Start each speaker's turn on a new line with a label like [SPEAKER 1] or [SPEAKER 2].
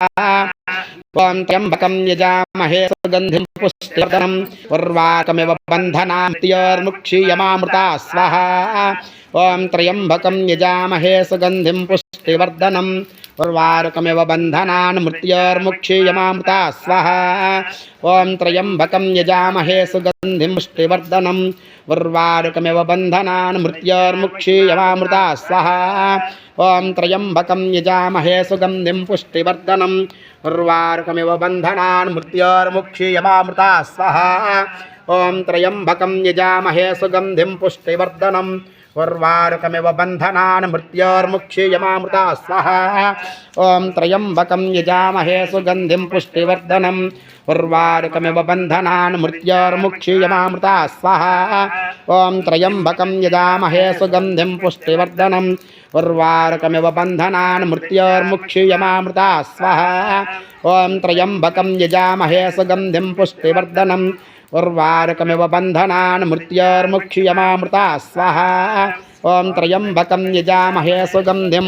[SPEAKER 1] ॐ त्र्यम्बकं यजामहे सुगन्धिं पुष्टिवर्धनम् उर्वाकमिव बन्धनान्त्योर्मुक्षीयमामृता स्वाहा ॐ त्र्यम्बकं यजामहे सुगन्धिं पुष्टिवर्धनम् उर्वारुकमिव बन्धनान् मृत्योर्मुक्षीयमामृता स्वाहा ॐ त्र्यम्बकं यजामहे सुगन्धिं पुष्टिवर्धनम् उर्वारुकमिव बन्धनान् मृत्योर्मुक्षीयमामृता स्वाहा ॐ त्र्यम्बकं यजामहे सुगन्धिं पुष्टिवर्धनम् उर्वारुकमिव बन्धनान् मृत्योर्मुक्षीयमामृता स्वाहा ॐ त्र्यम्बकं यजामहे सुगन्धिं पुष्टिवर्धनम् उर्वारुकमिव बन्धनान् मृत्योर्मुक्षीयमामृता स्वाहा ॐ त्र्यम्बकं यजामहे सुगन्धिं पुष्टिवर्धनम् उर्वारुकमिव बन्धनान् मृत्योर्मुक्षीयमामृता स्वाहा ॐ त्र्यम्बकं यजामहे सुगन्धिं पुष्टिवर्धनम् उर्वारुकमिव बन्धनान् मृत्योर्मुक्षीयमामृता स्वाहा ॐ त्र्यम्बकं यजामहे सुगन्धिं पुष्टिवर्धनम् उर्वारुकमिव बन्धनान् मृत्योर्मुक्षीयमामृता स्वाहा। ॐ त्र्यम्बकं यजामहे सुगन्धिं